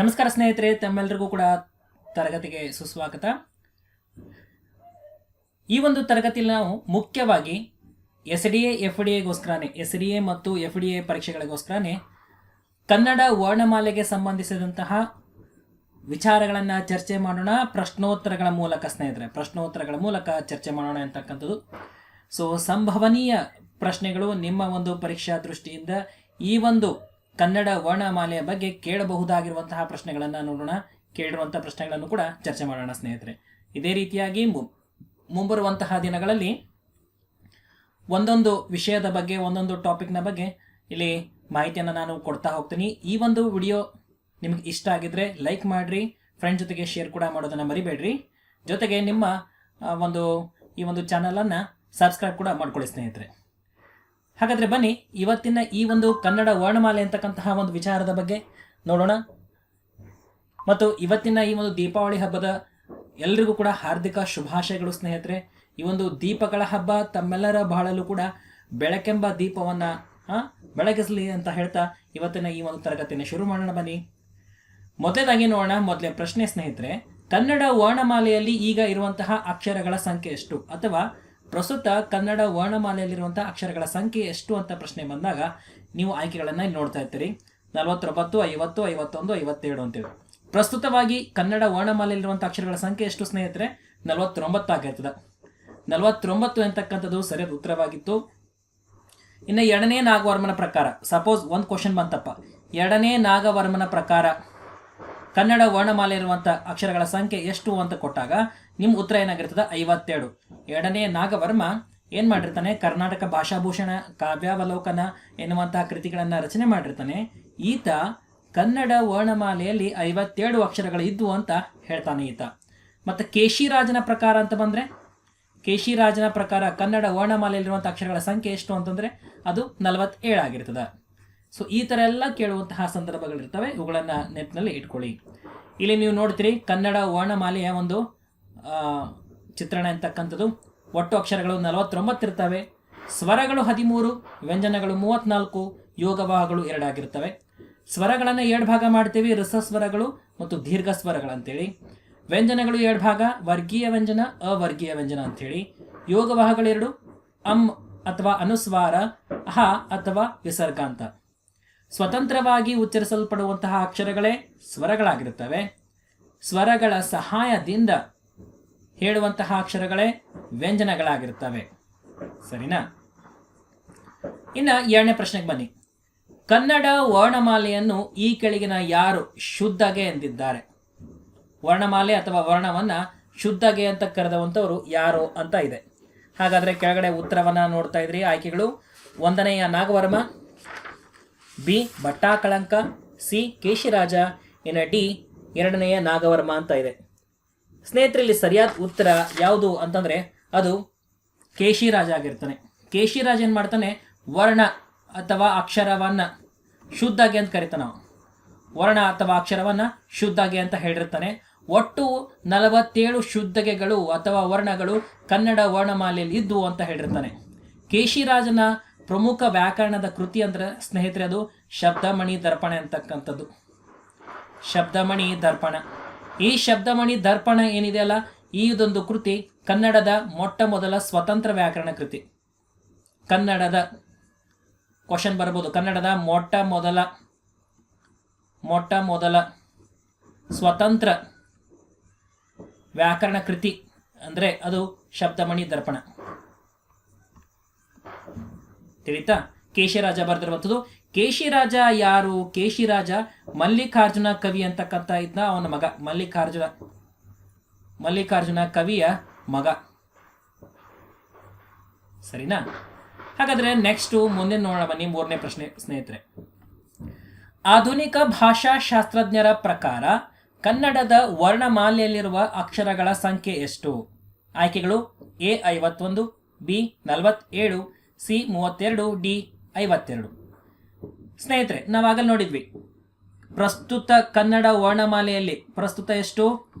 ನಮಸ್ಕಾರ ಸ್ನೇಹಿತರೆ ತಮ್ಮೆಲ್ಲರಿಗೂ ಕೂಡ ತರಗತಿಗೆ ಸುಸ್ವಾಗತ. ಈ ಒಂದು ತರಗತಿಯಲ್ಲಿ ನಾವು ಮುಖ್ಯವಾಗಿ S D A, F D ಎಗೋಸ್ಕರನೇ, S D A ಮತ್ತು ಎಫ್ ಡಿ ಎ ಪರೀಕ್ಷೆಗಳಿಗೋಸ್ಕರನೇ ಕನ್ನಡ ವರ್ಣಮಾಲೆಗೆ ಸಂಬಂಧಿಸಿದಂತಹ ವಿಚಾರಗಳನ್ನು ಚರ್ಚೆ ಮಾಡೋಣ, ಪ್ರಶ್ನೋತ್ತರಗಳ ಮೂಲಕ ಸ್ನೇಹಿತರೆ, ಪ್ರಶ್ನೋತ್ತರಗಳ ಮೂಲಕ ಚರ್ಚೆ ಮಾಡೋಣ ಅಂತಕ್ಕಂಥದ್ದು. ಸೊ ಸಂಭವನೀಯ ಪ್ರಶ್ನೆಗಳು ನಿಮ್ಮ ಒಂದು ಪರೀಕ್ಷಾ ದೃಷ್ಟಿಯಿಂದ ಈ ಒಂದು ಕನ್ನಡ ವರ್ಣಮಾಲೆಯ ಬಗ್ಗೆ ಕೇಳಬಹುದಾಗಿರುವಂತಹ ಪ್ರಶ್ನೆಗಳನ್ನು ನೋಡೋಣ. ಕೇಳಿರುವಂತಹ ಪ್ರಶ್ನೆಗಳನ್ನು ಕೂಡ ಚರ್ಚೆ ಮಾಡೋಣ ಸ್ನೇಹಿತರೆ. ಇದೇ ರೀತಿಯಾಗಿ ಮುಂಬರುವಂತಹ ದಿನಗಳಲ್ಲಿ ಒಂದೊಂದು ವಿಷಯದ ಬಗ್ಗೆ, ಒಂದೊಂದು ಟಾಪಿಕ್ನ ಬಗ್ಗೆ ಇಲ್ಲಿ ಮಾಹಿತಿಯನ್ನು ನಾನು ಕೊಡ್ತಾ ಹೋಗ್ತೀನಿ. ಈ ಒಂದು ವಿಡಿಯೋ ನಿಮಗೆ ಇಷ್ಟ ಆಗಿದ್ರೆ ಲೈಕ್ ಮಾಡಿರಿ ಫ್ರೆಂಡ್ ಜೊತೆಗೆ ಶೇರ್ ಕೂಡ ಮಾಡೋದನ್ನು ಮರಿಬೇಡ್ರಿ. ಜೊತೆಗೆ ನಿಮ್ಮ ಒಂದು, ಈ ಒಂದು ಚಾನಲನ್ನು ಸಬ್ಸ್ಕ್ರೈಬ್ ಕೂಡ ಮಾಡ್ಕೊಳ್ಳಿ ಸ್ನೇಹಿತರೆ. ಹಾಗಾದರೆ ಬನ್ನಿ, ಇವತ್ತಿನ ಈ ಒಂದು ಕನ್ನಡ ವರ್ಣಮಾಲೆ ಅಂತಕ್ಕಂತಹ ಒಂದು ವಿಚಾರದ ಬಗ್ಗೆ ನೋಡೋಣ. ಮತ್ತು ಇವತ್ತಿನ ಈ ಒಂದು ದೀಪಾವಳಿ ಹಬ್ಬದ ಎಲ್ರಿಗೂ ಕೂಡ ಹಾರ್ದಿಕ ಶುಭಾಶಯಗಳು ಸ್ನೇಹಿತರೆ. ಈ ಒಂದು ದೀಪಗಳ ಹಬ್ಬ ತಮ್ಮೆಲ್ಲರ ಬಾಳಲು ಕೂಡ ಬೆಳಕೆಂಬ ದೀಪವನ್ನು ಬೆಳಗಿಸಲಿ ಅಂತ ಹೇಳ್ತಾ ಇವತ್ತಿನ ಈ ಒಂದು ತರಗತಿಯನ್ನು ಶುರು ಮಾಡೋಣ ಬನ್ನಿ. ಮೊದಲೇದಾಗಿ ನೋಡೋಣ, ಮೊದಲೇ ಪ್ರಶ್ನೆ ಸ್ನೇಹಿತರೆ, ಕನ್ನಡ ವರ್ಣಮಾಲೆಯಲ್ಲಿ ಈಗ ಇರುವಂತಹ ಅಕ್ಷರಗಳ ಸಂಖ್ಯೆ ಎಷ್ಟು? ಅಥವಾ ಪ್ರಸ್ತುತ ಕನ್ನಡ ವರ್ಣಮಾಲೆಯಲ್ಲಿರುವಂತಹ ಅಕ್ಷರಗಳ ಸಂಖ್ಯೆ ಎಷ್ಟು ಅಂತ ಪ್ರಶ್ನೆ ಬಂದಾಗ ನೀವು ಆಯ್ಕೆಗಳನ್ನು ಇಲ್ಲಿ ನೋಡ್ತಾ ಇರ್ತೀರಿ. ನಲವತ್ತೊಂಬತ್ತು, ಐವತ್ತು, ಐವತ್ತೊಂದು ಐವತ್ತೇಳು ಅಂತೇಳಿ ಪ್ರಸ್ತುತವಾಗಿ ಕನ್ನಡ ವರ್ಣಮಾಲೆಯಲ್ಲಿರುವಂಥ ಅಕ್ಷರಗಳ ಸಂಖ್ಯೆ ಎಷ್ಟು ಸ್ನೇಹಿತರೆ? ನಲವತ್ತೊಂಬತ್ತು ಆಗಿರ್ತದೆ. ನಲವತ್ತೊಂಬತ್ತು ಎಂತಕ್ಕಂಥದ್ದು ಸರಿಯಾದ ಉತ್ತರವಾಗಿತ್ತು. ಇನ್ನು ಎರಡನೇ ನಾಗವರ್ಮನ ಪ್ರಕಾರ ಸಪೋಸ್ ಒಂದು ಕ್ವಶನ್ ಬಂತಪ್ಪ. ಎರಡನೇ ನಾಗವರ್ಮನ ಪ್ರಕಾರ ಕನ್ನಡ ವರ್ಣಮಾಲೆ ಇರುವಂಥ ಅಕ್ಷರಗಳ ಸಂಖ್ಯೆ ಎಷ್ಟು ಅಂತ ಕೊಟ್ಟಾಗ ನಿಮ್ಮ ಉತ್ತರ ಏನಾಗಿರ್ತದೆ? ಐವತ್ತೆರಡು. ಎರಡನೇ ನಾಗವರ್ಮ ಏನು ಮಾಡಿರ್ತಾನೆ? ಕರ್ನಾಟಕ ಭಾಷಾಭೂಷಣ, ಕಾವ್ಯಾವಲೋಕನ ಎನ್ನುವಂತಹ ಕೃತಿಗಳನ್ನು ರಚನೆ ಮಾಡಿರ್ತಾನೆ. ಈತ ಕನ್ನಡ ವರ್ಣಮಾಲೆಯಲ್ಲಿ ಐವತ್ತೇಳು ಅಕ್ಷರಗಳು ಇದ್ವು ಅಂತ ಹೇಳ್ತಾನೆ ಈತ. ಮತ್ತು ಕೇಶಿರಾಜನ ಪ್ರಕಾರ ಅಂತ ಬಂದರೆ? ಕೇಶಿರಾಜನ ಪ್ರಕಾರ ಕನ್ನಡ ವರ್ಣಮಾಲೆಯಲ್ಲಿರುವಂಥ ಅಕ್ಷರಗಳ ಸಂಖ್ಯೆ ಎಷ್ಟು ಅಂತಂದರೆ ಅದು ನಲವತ್ತೇಳು ಆಗಿರ್ತದೆ. ಸೊ ಈ ಥರ ಎಲ್ಲ ಕೇಳುವಂತಹ ಸಂದರ್ಭಗಳಿರ್ತವೆ. ಇವುಗಳನ್ನು ನೆಟ್ನಲ್ಲಿ ಇಟ್ಕೊಳ್ಳಿ. ಇಲ್ಲಿ ನೀವು ನೋಡ್ತೀರಿ ಕನ್ನಡ ವರ್ಣಮಾಲೆಯ ಒಂದು ಚಿತ್ರಣ ಅಂತಕ್ಕಂಥದ್ದು ಒಟ್ಟು ಅಕ್ಷರಗಳು ನಲವತ್ತೊಂಬತ್ತಿರ್ತವೆ ಸ್ವರಗಳು ಹದಿಮೂರು, ವ್ಯಂಜನಗಳು ಮೂವತ್ತ್ನಾಲ್ಕು ಯೋಗವಾಹಗಳು ಎರಡಾಗಿರ್ತವೆ. ಸ್ವರಗಳನ್ನು ಎರಡು ಭಾಗ ಮಾಡ್ತೀವಿ ರಸಸ್ವರಗಳು ಮತ್ತು ದೀರ್ಘ ಸ್ವರಗಳಂತೇಳಿ ವ್ಯಂಜನಗಳು ಎರಡು ಭಾಗ, ವರ್ಗೀಯ ವ್ಯಂಜನ, ಅವರ್ಗೀಯ ವ್ಯಂಜನ ಅಂಥೇಳಿ ಯೋಗವಾಹಗಳೆರಡು ಅಂ ಅಥವಾ ಅನುಸ್ವಾರ ಅಹ ಅಥವಾ ವಿಸರ್ಗ ಅಂತ. ಸ್ವತಂತ್ರವಾಗಿ ಉಚ್ಚರಿಸಲ್ಪಡುವಂತಹ ಅಕ್ಷರಗಳೇ ಸ್ವರಗಳಾಗಿರುತ್ತವೆ. ಸ್ವರಗಳ ಸಹಾಯದಿಂದ ಹೇಳುವಂತಹ ಅಕ್ಷರಗಳೇ ವ್ಯಂಜನಗಳಾಗಿರುತ್ತವೆ. ಸರಿನಾ? ಇನ್ನು ಎರಡನೇ ಪ್ರಶ್ನೆಗೆ ಬನ್ನಿ. ಕನ್ನಡ ವರ್ಣಮಾಲೆಯನ್ನು ಈ ಕೆಳಗಿನ ಯಾರು ಶುದ್ಧಗೆ ಎಂದಿದ್ದಾರೆ? ವರ್ಣಮಾಲೆ ಅಥವಾ ವರ್ಣವನ್ನು ಶುದ್ಧಗೆ ಅಂತ ಕರೆದವಂಥವರು ಯಾರು ಅಂತ ಇದೆ. ಹಾಗಾದರೆ ಕೆಳಗಡೆ ಉತ್ತರವನ್ನು ನೋಡ್ತಾ ಇದ್ರಿ ಆಯ್ಕೆಗಳು. ಒಂದನೆಯ ನಾಗವರ್ಮ, ಬಿ ಭಟ್ಟಾಕಳಂಕ, ಸಿ ಕೇಶಿರಾಜ, ಇನ್ನು ಡಿ ಎರಡನೆಯ ನಾಗವರ್ಮ ಅಂತ ಇದೆ. ಸ್ನೇಹಿತರೆ ಇಲ್ಲಿ ಸರಿಯಾದ ಉತ್ತರ ಯಾವುದು ಅಂತಂದರೆ ಅದು ಕೇಶಿರಾಜ ಆಗಿರ್ತಾನೆ. ಕೇಶಿರಾಜ ಏನು ಮಾಡ್ತಾನೆ? ವರ್ಣ ಅಥವಾ ಅಕ್ಷರವನ್ನು ಶುದ್ಧಗೆ ಅಂತ ಕರಿತಾನೆ ನಾವು ವರ್ಣ ಅಥವಾ ಅಕ್ಷರವನ್ನು ಶುದ್ಧಾಗೆ ಅಂತ ಹೇಳಿರ್ತಾನೆ. ಒಟ್ಟು ನಲವತ್ತೇಳು ಶುದ್ಧಗೆಗಳು ಅಥವಾ ವರ್ಣಗಳು ಕನ್ನಡ ವರ್ಣಮಾಲೆಯಲ್ಲಿ ಇದ್ವು ಅಂತ ಹೇಳಿರ್ತಾನೆ. ಕೇಶಿರಾಜನ ಪ್ರಮುಖ ವ್ಯಾಕರಣದ ಕೃತಿ ಅಂದ್ರೆ ಸ್ನೇಹಿತರೆ ಅದು ಶಬ್ದಮಣಿ ದರ್ಪಣ ಅಂತಕ್ಕಂಥದ್ದು. ಶಬ್ದಮಣಿ ದರ್ಪಣ. ಈ ಶಬ್ದಮಣಿ ದರ್ಪಣ ಏನಿದೆಯಲ್ಲ ಈ ಇದೊಂದು ಕೃತಿ, ಕನ್ನಡದ ಮೊಟ್ಟ ಮೊದಲ ಸ್ವತಂತ್ರ ವ್ಯಾಕರಣ ಕೃತಿ. ಕನ್ನಡದ ಕ್ವಶನ್ ಬರ್ಬೋದು. ಕನ್ನಡದ ಮೊಟ್ಟ ಮೊದಲ ಮೊಟ್ಟ ಮೊದಲ ಸ್ವತಂತ್ರ ವ್ಯಾಕರಣ ಕೃತಿ ಅಂದರೆ ಅದು ಶಬ್ದಮಣಿ ದರ್ಪಣ. ತಿಳಿತಾ? ಕೇಶರಾಜ ಬರೆದಿರುವಂಥದ್ದು ಕೇಶಿರಾಜ ಯಾರು? ಕೇಶಿರಾಜ ಮಲ್ಲಿಕಾರ್ಜುನ ಕವಿ ಅಂತಕ್ಕಂಥ ಇದ್ನ ಅವನ ಮಗ. ಮಲ್ಲಿಕಾರ್ಜುನ ಮಲ್ಲಿಕಾರ್ಜುನ ಕವಿಯ ಮಗ. ಸರಿನಾ? ಹಾಗಾದ್ರೆ ನೆಕ್ಸ್ಟು ಮುಂದೆ ನೋಡೋಣ ಬನ್ನಿ, ಮೂರನೇ ಪ್ರಶ್ನೆ, ಸ್ನೇಹಿತರೆ. ಆಧುನಿಕ ಭಾಷಾಶಾಸ್ತ್ರಜ್ಞರ ಪ್ರಕಾರ ಕನ್ನಡದ ವರ್ಣಮಾಲೆಯಲ್ಲಿರುವ ಅಕ್ಷರಗಳ ಸಂಖ್ಯೆ ಎಷ್ಟು? ಆಯ್ಕೆಗಳು ಎ ಐವತ್ತೊಂದು, ಬಿ ನಲವತ್ತೇಳು, ಸಿ ಮೂವತ್ತೆರಡು, ಡಿ ಐವತ್ತೆರಡು. ಸ್ನೇಹಿತರೆ, ನಾವಾಗಲೇ ನೋಡಿದ್ವಿ. ಪ್ರಸ್ತುತ ಕನ್ನಡ ವರ್ಣಮಾಲೆಯಲ್ಲಿ ಪ್ರಸ್ತುತ ಎಷ್ಟು?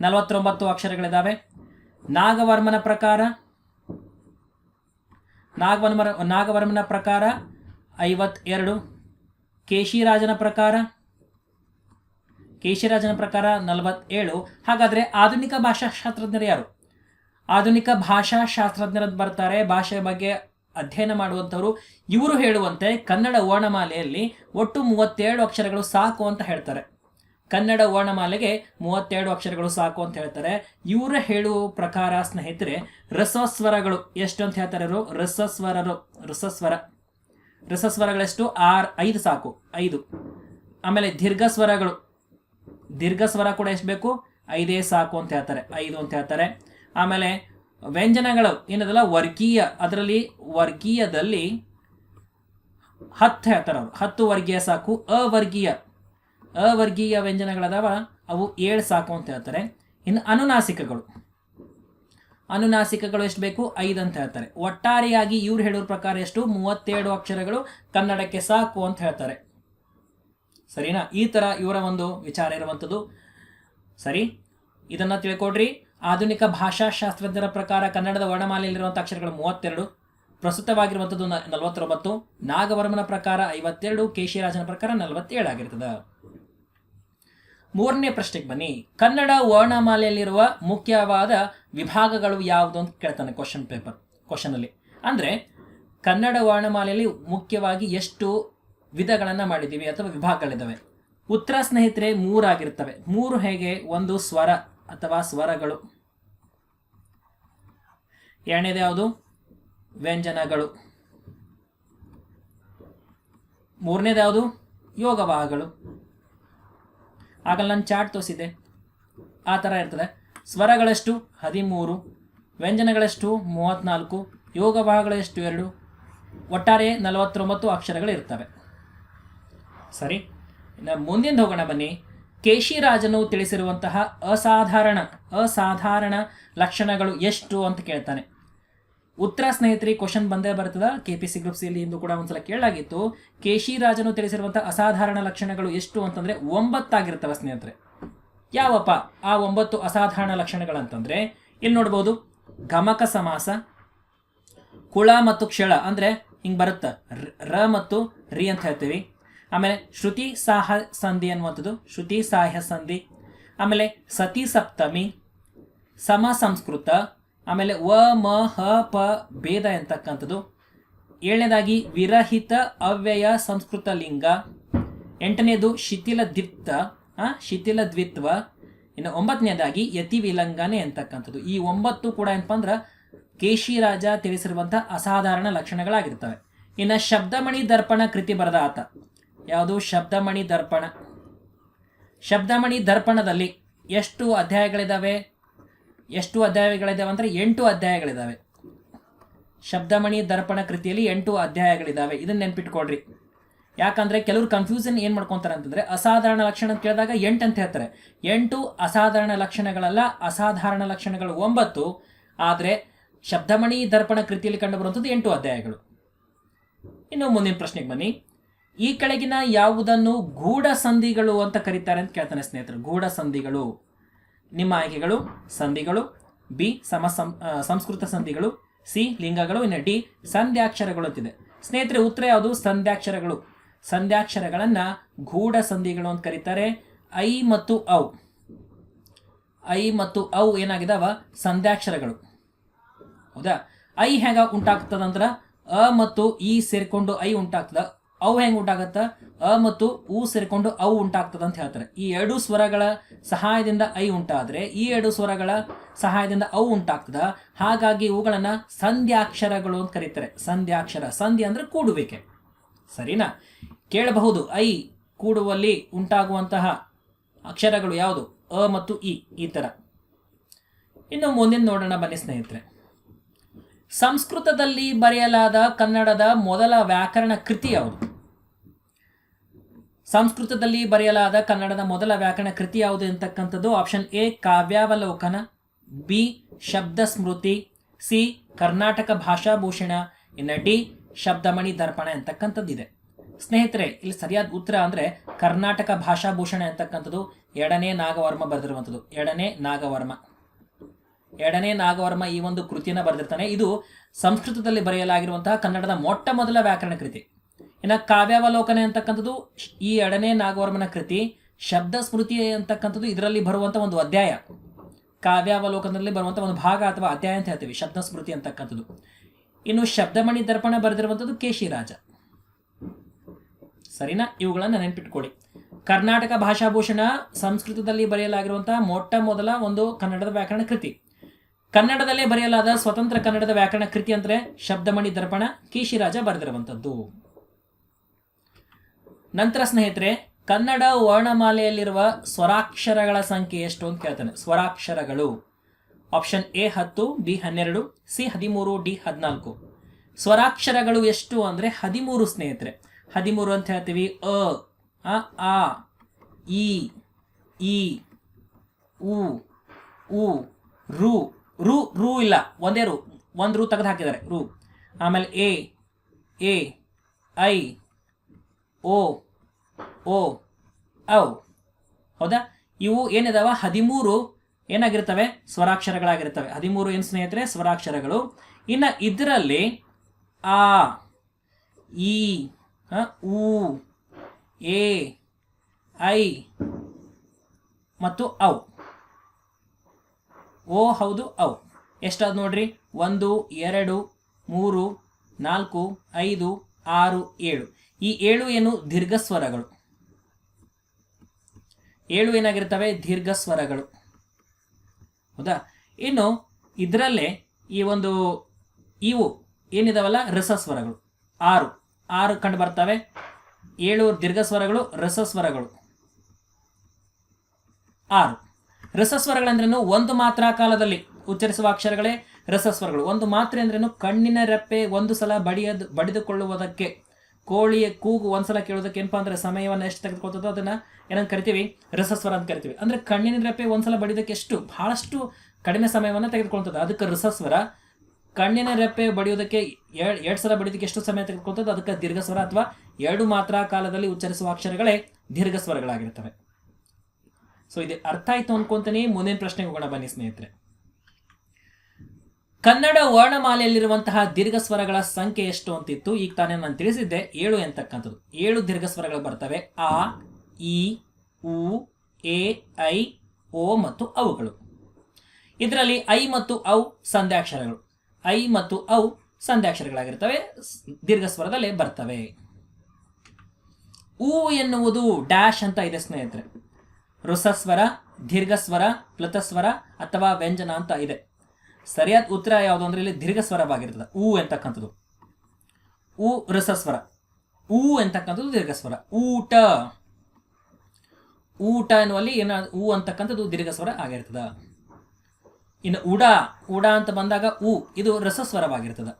ನಲವತ್ತೊಂಬತ್ತು ಅಕ್ಷರಗಳಿದ್ದಾವೆ ನಾಗವರ್ಮನ ಪ್ರಕಾರ ನಾಗವರ್ಮನ ನಾಗವರ್ಮನ ಪ್ರಕಾರ ಐವತ್ತೆರಡು. ಕೇಶಿರಾಜನ ಪ್ರಕಾರ ಕೇಶಿರಾಜನ ಪ್ರಕಾರ ನಲವತ್ತೇಳು. ಹಾಗಾದರೆ ಆಧುನಿಕ ಭಾಷಾಶಾಸ್ತ್ರಜ್ಞರು ಯಾರು? ಆಧುನಿಕ ಭಾಷಾಶಾಸ್ತ್ರಜ್ಞರು ಬರ್ತಾರೆ. ಭಾಷೆಯ ಬಗ್ಗೆ ಅಧ್ಯಯನ ಮಾಡುವಂಥವರು, ಇವರು ಹೇಳುವಂತೆ ಕನ್ನಡ ವರ್ಣಮಾಲೆಯಲ್ಲಿ ಒಟ್ಟು ಮೂವತ್ತೆರಡು ಅಕ್ಷರಗಳು ಸಾಕು ಅಂತ ಹೇಳ್ತಾರೆ. ಕನ್ನಡ ವರ್ಣಮಾಲೆಗೆ ಮೂವತ್ತೆರಡು ಅಕ್ಷರಗಳು ಸಾಕು ಅಂತ ಹೇಳ್ತಾರೆ. ಇವರ ಹೇಳುವ ಪ್ರಕಾರ ಸ್ನೇಹಿತರೆ, ರಸಸ್ವರಗಳು ಎಷ್ಟು ಅಂತ ಹೇಳ್ತಾರೆ ಇವರು? ರಸಸ್ವರರು, ರಸಸ್ವರ. ರಸಸ್ವರಗಳೆಷ್ಟು? ಆರ್, ಐದು ಸಾಕು, ಐದು. ಆಮೇಲೆ ದೀರ್ಘ ಸ್ವರಗಳು ದೀರ್ಘ ಸ್ವರ ಕೂಡ ಎಷ್ಟು ಬೇಕು? ಐದೇ ಸಾಕು ಅಂತ ಹೇಳ್ತಾರೆ, ಐದು ಅಂತ ಹೇಳ್ತಾರೆ. ಆಮೇಲೆ ವ್ಯಂಜನಗಳು ಏನದಲ್ಲ? ವರ್ಗೀಯ. ಅದರಲ್ಲಿ ವರ್ಗೀಯದಲ್ಲಿ ಹತ್ತು ಹೇಳ್ತಾರೆ ಅವರು. ಹತ್ತು ವರ್ಗೀಯ ಸಾಕು, ಅವರ್ಗೀಯ. ಅವರ್ಗೀಯ ವ್ಯಂಜನಗಳದಾವ, ಅವು ಏಳು ಸಾಕು ಅಂತ ಹೇಳ್ತಾರೆ. ಇನ್ನು ಅನುನಾಸಿಕಗಳು. ಅನುನಾಸಿಕಗಳು ಎಷ್ಟು ಬೇಕು? ಐದು ಅಂತ ಹೇಳ್ತಾರೆ. ಒಟ್ಟಾರೆಯಾಗಿ ಇವ್ರು ಹೇಳೋ ಪ್ರಕಾರ ಎಷ್ಟು? ಮೂವತ್ತೇಳು ಅಕ್ಷರಗಳು ಕನ್ನಡಕ್ಕೆ ಸಾಕು ಅಂತ ಹೇಳ್ತಾರೆ. ಸರಿನಾ? ಈ ಥರ ಇವರ ಒಂದು ವಿಚಾರ ಇರುವಂಥದ್ದು. ಸರಿ? ಇದನ್ನು ತಿಳ್ಕೊಡ್ರಿ. ಆಧುನಿಕ ಭಾಷಾಶಾಸ್ತ್ರಜ್ಞರ ಪ್ರಕಾರ ಕನ್ನಡದ ವರ್ಣಮಾಲೆಯಲ್ಲಿರುವಂಥ ಅಕ್ಷರಗಳು ಮೂವತ್ತೆರಡು ಪ್ರಸ್ತುತವಾಗಿರುವಂಥದ್ದು ನಲವತ್ತೊಂಬತ್ತು, ನಾಗವರ್ಮನ ಪ್ರಕಾರ ಐವತ್ತೆರಡು, ಕೇಶಿರಾಜನ ಪ್ರಕಾರ ನಲವತ್ತೇಳು ಆಗಿರ್ತದೆ. ಮೂರನೇ ಪ್ರಶ್ನೆಗೆ ಬನ್ನಿ. ಕನ್ನಡ ವರ್ಣಮಾಲೆಯಲ್ಲಿರುವ ಮುಖ್ಯವಾದ ವಿಭಾಗಗಳು ಯಾವುದು ಅಂತ ಕೇಳ್ತಾನೆ ಕ್ವಶನ್ ಪೇಪರ್ ಕ್ವಶನಲ್ಲಿ ಅಂದರೆ ಕನ್ನಡ ವರ್ಣಮಾಲೆಯಲ್ಲಿ ಮುಖ್ಯವಾಗಿ ಎಷ್ಟು ವಿಧಗಳನ್ನು ಮಾಡಿದ್ದೀವಿ ಅಥವಾ ವಿಭಾಗಗಳಿದ್ದಾವೆ? ಉತ್ತರ ಸ್ನೇಹಿತರೆ ಮೂರಾಗಿರ್ತವೆ. ಮೂರು ಹೇಗೆ? ಒಂದು ಸ್ವರ ಅಥವಾ ಸ್ವರಗಳು. ಎರಡನೇದು ಯಾವುದು? ವ್ಯಂಜನಗಳು. ಮೂರನೇದು ಯಾವುದು? ಯೋಗವಾಹಗಳು. ಆಗಲ್ಲ ನಾನು ಚಾರ್ಟ್ ತೋರಿಸಿದ್ದೆ. ಆ ಥರ ಇರ್ತದೆ. ಸ್ವರಗಳೆಷ್ಟು? ಹದಿಮೂರು. ವ್ಯಂಜನಗಳೆಷ್ಟು? ಮೂವತ್ತ್ನಾಲ್ಕು. ಯೋಗವಾಹಗಳಷ್ಟು? ಎರಡು. ಒಟ್ಟಾರೆ ನಲವತ್ತೊಂಬತ್ತು ಅಕ್ಷರಗಳು ಇರ್ತವೆ ಸರಿ? ಇನ್ನು ಮುಂದಿನ ಹೋಗೋಣ ಬನ್ನಿ. ಕೇಶಿರಾಜನು ತಿಳಿಸಿರುವಂತಹ ಅಸಾಧಾರಣ ಅಸಾಧಾರಣ ಲಕ್ಷಣಗಳು ಎಷ್ಟು ಅಂತ ಕೇಳ್ತಾನೆ. ಉತ್ತರ ಸ್ನೇಹಿತರಿ ಕ್ವಶನ್ ಬಂದೇ ಬರ್ತದ. ಕೆ ಪಿ ಸಿ ಗ್ರೂಪ್ ಸಿಯಲ್ಲಿ ಇಂದು ಕೂಡ ಒಂದ್ಸಲ ಕೇಳಲಾಗಿತ್ತು. ಕೇಶಿರಾಜನು ತಿಳಿಸಿರುವಂತಹ ಅಸಾಧಾರಣ ಲಕ್ಷಣಗಳು ಎಷ್ಟು ಅಂತಂದ್ರೆ ಒಂಬತ್ತಾಗಿರ್ತವೆ ಸ್ನೇಹಿತರೆ. ಯಾವಪ್ಪ? ಆ ಒಂಬತ್ತು ಅಸಾಧಾರಣ ಲಕ್ಷಣಗಳಂತಂದ್ರೆ, ಇಲ್ಲಿ ನೋಡ್ಬೋದು, ಗಮಕ ಸಮಾಸ, ಕುಳ ಮತ್ತು ಕ್ಷಳ ಅಂದ್ರೆ ಹಿಂಗೆ ಬರುತ್ತೆ? ರ ಮತ್ತು ರಿ ಅಂತ ಹೇಳ್ತೀವಿ. ಆಮೇಲೆ ಶ್ರುತಿ ಸಾಹ ಸಂಧಿ ಅನ್ನುವಂಥದ್ದು. ಶ್ರುತಿ ಸಾಹ್ಯ ಸಂಧಿ. ಆಮೇಲೆ ಸತಿ ಸಪ್ತಮಿ. ಸಮ ಸಂಸ್ಕೃತ. ಆಮೇಲೆ ವ ಮ ಹ ಪ ಭೇದ ಎಂತಕ್ಕಂಥದ್ದು. ಏಳನೇದಾಗಿ ವಿರಹಿತ ಅವ್ಯಯ ಸಂಸ್ಕೃತ ಲಿಂಗ. ಎಂಟನೇದು ಶಿಥಿಲ ಆ, ಶಿಥಿಲ ದ್ವಿತ್ವ. ಇನ್ನು ಒಂಬತ್ತನೇದಾಗಿ ಯತಿ ವಿಲಂಗನೆ ಅಂತಕ್ಕಂಥದ್ದು ಈ ಒಂಬತ್ತು ಕೂಡ ಏನಪ್ಪ ಅಂದ್ರೆ ಕೇಶಿರಾಜ ತಿಳಿಸಿರುವಂಥ ಅಸಾಧಾರಣ ಲಕ್ಷಣಗಳಾಗಿರ್ತವೆ. ಇನ್ನು ಶಬ್ದಮಣಿ ದರ್ಪಣ ಕೃತಿ ಬರೆದ ಆತ. ಯಾವುದು? ಶಬ್ದಮಣಿ ದರ್ಪಣ. ಶಬ್ದಮಣಿ ದರ್ಪಣದಲ್ಲಿ ಎಷ್ಟು ಅಧ್ಯಾಯಗಳಿದ್ದಾವೆ ಎಷ್ಟು ಅಧ್ಯಾಯಗಳಿದ್ದಾವೆ ಅಂದರೆ ಎಂಟು ಅಧ್ಯಾಯಗಳಿದ್ದಾವೆ ಶಬ್ದಮಣಿ ದರ್ಪಣ ಕೃತಿಯಲ್ಲಿ ಎಂಟು ಅಧ್ಯಾಯಗಳಿದ್ದಾವೆ ಇದನ್ನು ನೆನ್ಪಿಟ್ಕೊಳ್ರಿ. ಯಾಕಂದರೆ ಕೆಲವರು ಕನ್ಫ್ಯೂಷನ್ ಏನು ಮಾಡ್ಕೊತಾರೆ ಅಂತಂದರೆ ಅಸಾಧಾರಣ ಲಕ್ಷಣ ಅಂತ ಕೇಳಿದಾಗ ಎಂಟು ಅಂತ ಹೇಳ್ತಾರೆ. ಎಂಟು ಅಸಾಧಾರಣ ಲಕ್ಷಣಗಳಲ್ಲ, ಅಸಾಧಾರಣ ಲಕ್ಷಣಗಳು ಒಂಬತ್ತು. ಆದರೆ ಶಬ್ದಮಣಿ ದರ್ಪಣ ಕೃತಿಯಲ್ಲಿ ಕಂಡುಬರುವಂಥದ್ದು ಎಂಟು ಅಧ್ಯಾಯಗಳು. ಇನ್ನು ಮುಂದಿನ ಪ್ರಶ್ನೆಗೆ ಬನ್ನಿ. ಈ ಕೆಳಗಿನ ಯಾವುದನ್ನು ಗೂಢ ಸಂಧಿಗಳು ಅಂತ ಕರೀತಾರೆ ಅಂತ ಕೇಳ್ತಾನೆ ಸ್ನೇಹಿತರು. ಗೂಢ ಸಂಧಿಗಳು ನಿಮ್ಮ ಆಯ್ಕೆಗಳು, ಸಂಧಿಗಳು, ಬಿ, ಸಮ ಸಂಸ್ಕೃತ ಸಂಧಿಗಳು, ಸಿ, ಲಿಂಗಗಳು, ಇನ್ನು ಡಿ, ಸಂಧ್ಯಾಕ್ಷರಗಳು ಅಂತಿದೆ. ಸ್ನೇಹಿತರೆ, ಉತ್ತರ ಯಾವುದು? ಸಂಧ್ಯಾಕ್ಷರಗಳು. ಸಂಧ್ಯಾಕ್ಷರಗಳನ್ನು ಗೂಢ ಸಂಧಿಗಳು ಅಂತ ಕರೀತಾರೆ. ಐ ಮತ್ತು ಔ. ಐ ಮತ್ತು ಔ ಏನಾಗಿದಾವ? ಸಂಧ್ಯಾಕ್ಷರಗಳು. ಹೌದಾ? ಐ ಹೇಗ ಉಂಟಾಗ್ತದಂದ್ರೆ ಅ ಮತ್ತು ಇ ಸೇರ್ಕೊಂಡು ಐ ಉಂಟಾಗ್ತದ. ಅವು ಹೆಂಗೆ ಉಂಟಾಗತ್ತ? ಅ ಮತ್ತು ಊ ಸೇರಿಕೊಂಡು ಅವು ಉಂಟಾಗ್ತದ ಅಂತ ಹೇಳ್ತಾರೆ. ಈ ಎರಡು ಸ್ವರಗಳ ಸಹಾಯದಿಂದ ಐ ಉಂಟಾದರೆ ಈ ಎರಡು ಸ್ವರಗಳ ಸಹಾಯದಿಂದ ಅವು ಉಂಟಾಗ್ತದ. ಹಾಗಾಗಿ ಇವುಗಳನ್ನು ಸಂಧ್ಯಾಕ್ಷರಗಳು ಅಂತ ಕರೀತಾರೆ. ಸಂಧ್ಯಾಕ್ಷರ ಸಂಧಿ ಅಂದ್ರೆ ಕೂಡುವಿಕೆ. ಸರಿನಾ? ಕೇಳಬಹುದು. ಐ ಕೂಡುವಲ್ಲಿ ಉಂಟಾಗುವಂತಹ ಅಕ್ಷರಗಳು ಯಾವುದು? ಅ ಮತ್ತು ಇ, ಈ ಥರ ಇನ್ನು ಮುಂದಿನ ನೋಡೋಣ ಬನ್ನಿ ಸ್ನೇಹಿತರೆ. ಸಂಸ್ಕೃತದಲ್ಲಿ ಬರೆಯಲಾದ ಕನ್ನಡದ ಮೊದಲ ವ್ಯಾಕರಣ ಕೃತಿ ಯಾವುದು? ಸಂಸ್ಕೃತದಲ್ಲಿ ಬರೆಯಲಾದ ಕನ್ನಡದ ಮೊದಲ ವ್ಯಾಕರಣ ಕೃತಿ ಯಾವುದು ಅಂತಕ್ಕಂಥದ್ದು? ಆಪ್ಷನ್ ಎ, ಕಾವ್ಯಾವಲೋಕನ, ಬಿ, ಶಬ್ದ ಸ್ಮೃತಿ, ಸಿ, ಕರ್ನಾಟಕ ಭಾಷಾಭೂಷಣ, ಇನ್ನು ಡಿ, ಶಬ್ದಮಣಿ ದರ್ಪಣ ಅಂತಕ್ಕಂಥದ್ದಿದೆ. ಸ್ನೇಹಿತರೆ, ಇಲ್ಲಿ ಸರಿಯಾದ ಉತ್ತರ ಅಂದರೆ ಕರ್ನಾಟಕ ಭಾಷಾಭೂಷಣ ಅಂತಕ್ಕಂಥದ್ದು. ಎರಡನೇ ನಾಗವರ್ಮ ಬರೆದಿರುವಂಥದ್ದು. ಎರಡನೇ ನಾಗವರ್ಮ. ಎರಡನೇ ನಾಗವರ್ಮ ಈ ಒಂದು ಕೃತಿಯನ್ನು ಬರೆದಿರ್ತಾನೆ. ಇದು ಸಂಸ್ಕೃತದಲ್ಲಿ ಬರೆಯಲಾಗಿರುವಂತಹ ಕನ್ನಡದ ಮೊಟ್ಟ ಮೊದಲ ವ್ಯಾಕರಣ ಕೃತಿ. ಇನ್ನು ಕಾವ್ಯಾವಲೋಕನೆ ಅಂತಕ್ಕಂಥದ್ದು, ಈ ಎರಡನೇ ನಾಗವರ್ಮನ ಕೃತಿ, ಶಬ್ದ ಸ್ಮೃತಿ ಅಂತಕ್ಕಂಥದ್ದು ಇದರಲ್ಲಿ ಬರುವಂಥ ಒಂದು ಅಧ್ಯಾಯ. ಕಾವ್ಯಾವಲೋಕನದಲ್ಲಿ ಬರುವಂಥ ಒಂದು ಭಾಗ ಅಥವಾ ಅಧ್ಯಾಯ ಅಂತ ಹೇಳ್ತೀವಿ, ಶಬ್ದ ಸ್ಮೃತಿ ಅಂತಕ್ಕಂಥದ್ದು. ಇನ್ನು ಶಬ್ದಮಣಿ ದರ್ಪಣ ಬರೆದಿರುವಂಥದ್ದು ಕೇಶಿರಾಜ. ಸರಿನಾ? ಇವುಗಳನ್ನು ನೆನಪಿಟ್ಕೊಳ್ಳಿ. ಕರ್ನಾಟಕ ಭಾಷಾಭೂಷಣ ಸಂಸ್ಕೃತದಲ್ಲಿ ಬರೆಯಲಾಗಿರುವಂತಹ ಮೊಟ್ಟ ಮೊದಲ ಒಂದು ಕನ್ನಡದ ವ್ಯಾಕರಣ ಕೃತಿ. ಕನ್ನಡದಲ್ಲೇ ಬರೆಯಲಾದ ಸ್ವತಂತ್ರ ಕನ್ನಡದ ವ್ಯಾಕರಣ ಕೃತಿ ಅಂದರೆ ಶಬ್ದಮಣಿ ದರ್ಪಣ, ಕೇಶಿರಾಜ ಬರೆದಿರುವಂಥದ್ದು. ನಂತರ ಸ್ನೇಹಿತರೆ, ಕನ್ನಡ ವರ್ಣಮಾಲೆಯಲ್ಲಿರುವ ಸ್ವರಾಕ್ಷರಗಳ ಸಂಖ್ಯೆ ಎಷ್ಟು ಅಂತ ಕೇಳ್ತಾನೆ. ಸ್ವರಾಕ್ಷರಗಳು. ಆಪ್ಷನ್ ಎ ಹತ್ತು ಬಿ ಹನ್ನೆರಡು ಸಿ ಹದಿಮೂರು ಡಿ ಹದಿನಾಲ್ಕು. ಸ್ವರಾಕ್ಷರಗಳು ಎಷ್ಟು ಅಂದರೆ ಹದಿಮೂರು ಸ್ನೇಹಿತರೆ. ಹದಿಮೂರು ಅಂತ ಹೇಳ್ತೀವಿ. ಅ ಆ ಇ ಉ, ರು ರು ರು ಇಲ್ಲ. ಒಂದೇ ರೂ. ಒಂದು ರೂ ತೆಗೆದು ಹಾಕಿದ್ದಾರೆ. ರು. ಆಮೇಲೆ ಎ ಎ, ಐ, ಓ ಓ, ಔ. ಹೌದಾ? ಇವು ಏನಿದಾವ? ಹದಿಮೂರು ಏನಾಗಿರ್ತವೆ? ಸ್ವರಾಕ್ಷರಗಳಾಗಿರ್ತವೆ. ಹದಿಮೂರು ಏನು ಸ್ನೇಹಿತರೆ? ಸ್ವರಾಕ್ಷರಗಳು. ಇನ್ನು ಇದರಲ್ಲಿ ಆ ಇ ಉ ಎ, ಐ, ಮತ್ತು ಔ. ಓ ಹೌದು ಔ ಎಷ್ಟಾದ ನೋಡ್ರಿ? ಒಂದು, ಎರಡು, ಮೂರು, ನಾಲ್ಕು, ಐದು, ಆರು, ಏಳು. ಈ ಏಳು ಏನು ದೀರ್ಘ ಸ್ವರಗಳು ಏಳು ಏನಾಗಿರ್ತವೆ? ದೀರ್ಘ ಸ್ವರಗಳು ಹೌದಾ? ಇನ್ನು ಇದರಲ್ಲೇ ಈ ಒಂದು ಇವು ಏನಿದಾವಲ್ಲ? ರಸಸ್ವರಗಳು. ಆರು. ಆರು ಕಂಡು ಬರ್ತವೆ. ಏಳು ದೀರ್ಘ ಸ್ವರಗಳು ರಸಸ್ವರಗಳು. ಆರು. ರಸಸ್ವರಗಳಂದ್ರೇನು? ಒಂದು ಮಾತ್ರಾ ಕಾಲದಲ್ಲಿ. ಉಚ್ಚರಿಸುವ ಅಕ್ಷರಗಳೇ ರಸಸ್ವರಗಳು. ಒಂದು ಮಾತ್ರೆ ಅಂದ್ರೇನು? ಕಣ್ಣಿನ ರೆಪ್ಪೆ ಒಂದು ಸಲ ಬಡಿಯದು, ಬಡಿದುಕೊಳ್ಳುವುದಕ್ಕೆ. ಕೋಳಿಯ ಕೂಗು ಒಂದ್ಸಲ ಕೇಳೋದಕ್ಕೆ ಏನಪ್ಪಾ ಅಂದ್ರೆ ಸಮಯವನ್ನು ಎಷ್ಟು ತೆಗೆದುಕೊಳ್ತದೋ ಅದನ್ನ ಏನಂತ ಕರಿತೀವಿ? ರಸಸ್ವರ ಅಂತ ಕರಿತೀವಿ. ಅಂದ್ರೆ ಕಣ್ಣಿನ ರೆಪ್ಪೆ ಒಂದ್ಸಲ ಬಡಿಯೋದಕ್ಕೆ ಎಷ್ಟು? ಬಹಳಷ್ಟು ಕಡಿಮೆ ಸಮಯವನ್ನು ತೆಗೆದುಕೊಳ್ತದೆ. ಅದಕ್ಕೆ ರಸಸ್ವರ. ಕಣ್ಣಿನ ರೆಪ್ಪೆ ಬಡಿಯೋದಕ್ಕೆ ಎರಡು ಎರಡು ಸಲ ಬಡಿಯೋದಕ್ಕೆ ಎಷ್ಟು ಸಮಯ ತೆಗೆದುಕೊಳ್ತದೆ? ಅದಕ್ಕೆ ದೀರ್ಘಸ್ವರ ಅಥವಾ ಎರಡು ಮಾತ್ರ ಕಾಲದಲ್ಲಿ ಉಚ್ಚರಿಸುವ ಅಕ್ಷರಗಳೇ ದೀರ್ಘ ಸ್ವರಗಳಾಗಿರ್ತವೆ ಸೊ ಇದು ಅರ್ಥ ಆಯ್ತು ಅನ್ಕೊಂತಾನೆ ಮುಂದಿನ ಪ್ರಶ್ನೆಗೆ ಹೋಗೋಣ ಬನ್ನಿ ಸ್ನೇಹಿತರೆ. ಕನ್ನಡ ವರ್ಣಮಾಲೆಯಲ್ಲಿರುವಂತಹ ದೀರ್ಘ ಸ್ವರಗಳ ಸಂಖ್ಯೆ ಎಷ್ಟು ಅಂತಿತ್ತು? ಈಗ ತಾನೇ ನಾನು ತಿಳಿಸಿದ್ದೆ, ಏಳು ಎಂತಕ್ಕಂಥದ್ದು. ಏಳು ದೀರ್ಘ ಸ್ವರಗಳು ಬರ್ತವೆ. ಆ, ಇ, ಉ, ಎ, ಐ, ಓ ಮತ್ತು ಅವುಗಳು. ಇದರಲ್ಲಿ ಐ ಮತ್ತು ಔ ಸಂಧ್ಯಾಕ್ಷರಗಳು ಐ ಮತ್ತು ಔ ಸಂಧ್ಯಾಕ್ಷರಗಳಾಗಿರ್ತವೆ ದೀರ್ಘ ಸ್ವರದಲ್ಲೇ ಬರ್ತವೆ. ಊ ಎನ್ನುವುದು ಡ್ಯಾಶ್ ಅಂತ ಇದೆ ಸ್ನೇಹಿತರೆ. ಋಸಸ್ವರ, ದೀರ್ಘಸ್ವರ, ಪ್ಲತಸ್ವರ ಅಥವಾ ವ್ಯಂಜನ ಅಂತ ಇದೆ. ಸರಿಯಾದ ಉತ್ತರ ಯಾವುದು ಅಂದ್ರೆ ಇಲ್ಲಿ ದೀರ್ಘಸ್ವರವಾಗಿರ್ತದೆ. ಊ ಎಂತಕ್ಕಂಥದ್ದು? ಊ ರಸಸ್ವರ ಊ ಎಂತಕ್ಕಂಥದ್ದು ದೀರ್ಘಸ್ವರ. ಊಟ. ಊಟ ಎನ್ನುವಲ್ಲಿ ಏನ ಊ ಅಂತಕ್ಕಂಥದ್ದು ದೀರ್ಘಸ್ವರ ಆಗಿರ್ತದ. ಇನ್ನು ಉಡ ಉಡ ಅಂತ ಬಂದಾಗ ಊ ಇದು ರಸಸ್ವರವಾಗಿರ್ತದ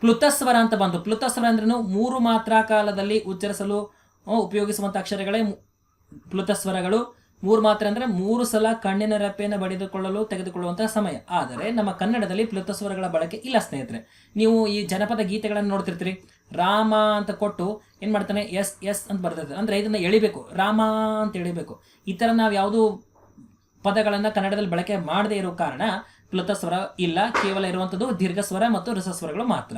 ಪ್ಲುತಸ್ವರ ಅಂತ ಬಂದು, ಪ್ಲುತಸ್ವರ ಅಂದ್ರೂ ಮೂರು ಮಾತ್ರಾ ಕಾಲದಲ್ಲಿ ಉಚ್ಚರಿಸಲು, ಉಪಯೋಗಿಸುವಂಥ ಅಕ್ಷರಗಳೇ ಮು- ಪ್ಲುತಸ್ವರಗಳು ಮೂರು ಮಾತ್ರ ಅಂದ್ರೆ ಮೂರು ಸಲ ಕಣ್ಣಿನ ರೆಪ್ಪೆಯನ್ನು ಬಡಿದುಕೊಳ್ಳಲು ತೆಗೆದುಕೊಳ್ಳುವಂಥ ಸಮಯ. ಆದರೆ ನಮ್ಮ ಕನ್ನಡದಲ್ಲಿ ಪ್ಲುತಸ್ವರಗಳ ಬಳಕೆ ಇಲ್ಲ ಸ್ನೇಹಿತರೆ. ನೀವು ಈ ಜನಪದ ಗೀತೆಗಳನ್ನು ನೋಡ್ತಿರ್ತೀರಿ. ರಾಮ ಅಂತ ಕೊಟ್ಟು ಏನು ಮಾಡ್ತಾನೆ? ಎಸ್ ಎಸ್ ಅಂತ ಬರ್ತಿರ್ತಾರೆ ಅಂದ್ರೆ ಇದನ್ನ ಎಳಿಬೇಕು. ರಾಮ ಅಂತ ಎಳಿಬೇಕು. ಈ ಥರ ನಾವು ಯಾವುದು ಪದಗಳನ್ನು ಕನ್ನಡದಲ್ಲಿ ಬಳಕೆ ಮಾಡದೇ ಇರೋ ಕಾರಣ ಪ್ಲುತ ಸ್ವರ ಇಲ್ಲ. ಕೇವಲ ಇರುವಂಥದ್ದು ದೀರ್ಘಸ್ವರ ಮತ್ತು ರಸಸ್ವರಗಳು ಮಾತ್ರ.